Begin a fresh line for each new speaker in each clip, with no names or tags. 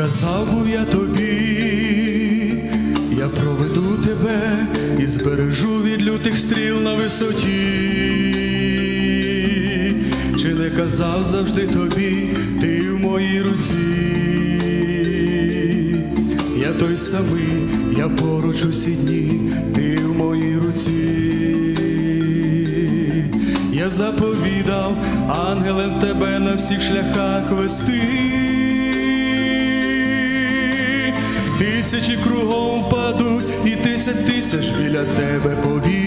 казав був я тобі, я проведу тебе і збережу від лютих стріл на висоті. Чи не казав завжди тобі, ти в моїй руці? Я той самий, я поруч усі дні, ти в моїй руці. Я заповідав ангелем тебе на всіх шляхах вести. Тисячі кругом впадуть і тисяч тисяч біля тебе повір,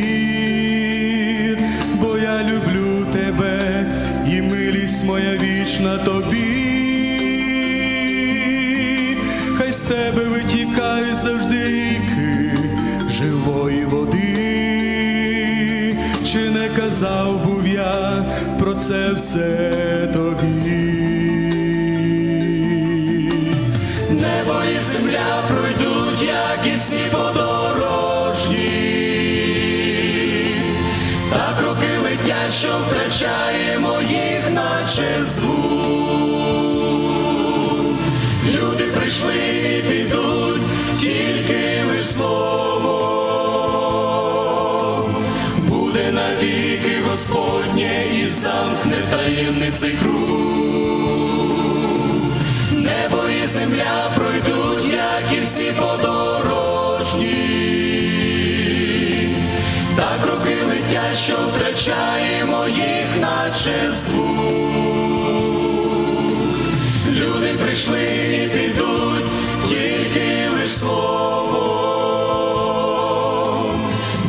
бо я люблю тебе і милість моя вічна тобі. Хай з тебе витікають завжди ріки живої води, чи не казав був я про це все тобі. Втрачаємо їх, наче звук. Люди прийшли і підуть, тільки лиш слово буде навіки Господнє і замкне таємний цей круг. Небо і земля пройдуть, як і всі подорожні, та кроки летять, що втрачаємо наче звук. Люди прийшли і підуть, тільки лиш слово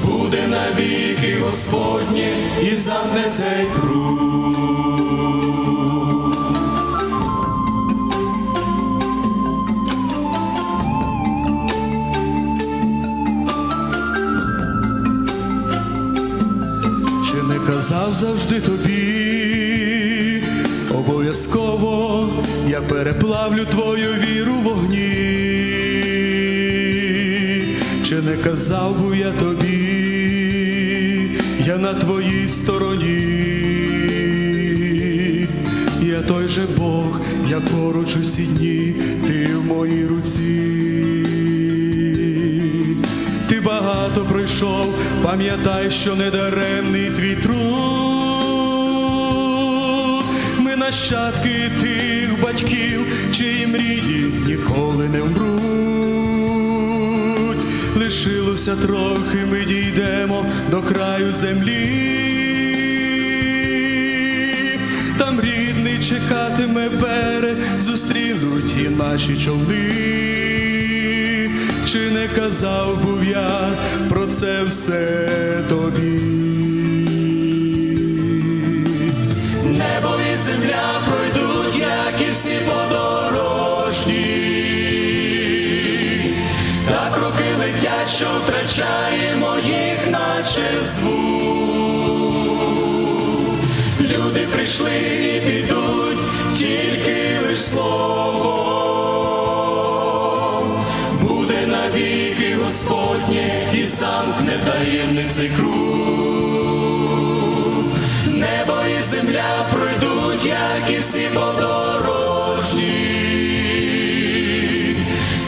буде навіки Господнє і замкне цей круг. Казав завжди тобі, обов'язково я переплавлю твою віру в вогні, чи не казав був я тобі, я на твоїй стороні, я той же Бог, я поруч усі дні, ти в моїй руці. Пройшов, пам'ятай, що недаремний твій труд. Ми нащадки тих батьків, чиї мрії ніколи не вмруть. Лишилося трохи, ми дійдемо до краю землі. Там рідний чекатиме берег, зустрінуть і наші човни. Чи не казав був я про це все тобі? Небо і земля пройдуть, як і всі подорожні, та кроки летять, що втрачаємо їх, наче звук. Люди прийшли і підуть, тільки лиш слово замкне таємний цей круг. Небо і земля пройдуть, як і всі подорожні,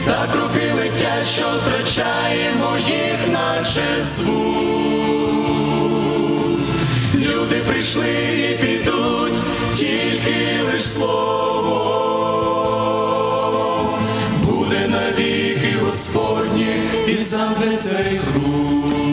та кроки летять, що втрачаємо їх, наче звук. Люди прийшли і підуть, тільки лиш слово буде навіки Господнє і цей круг.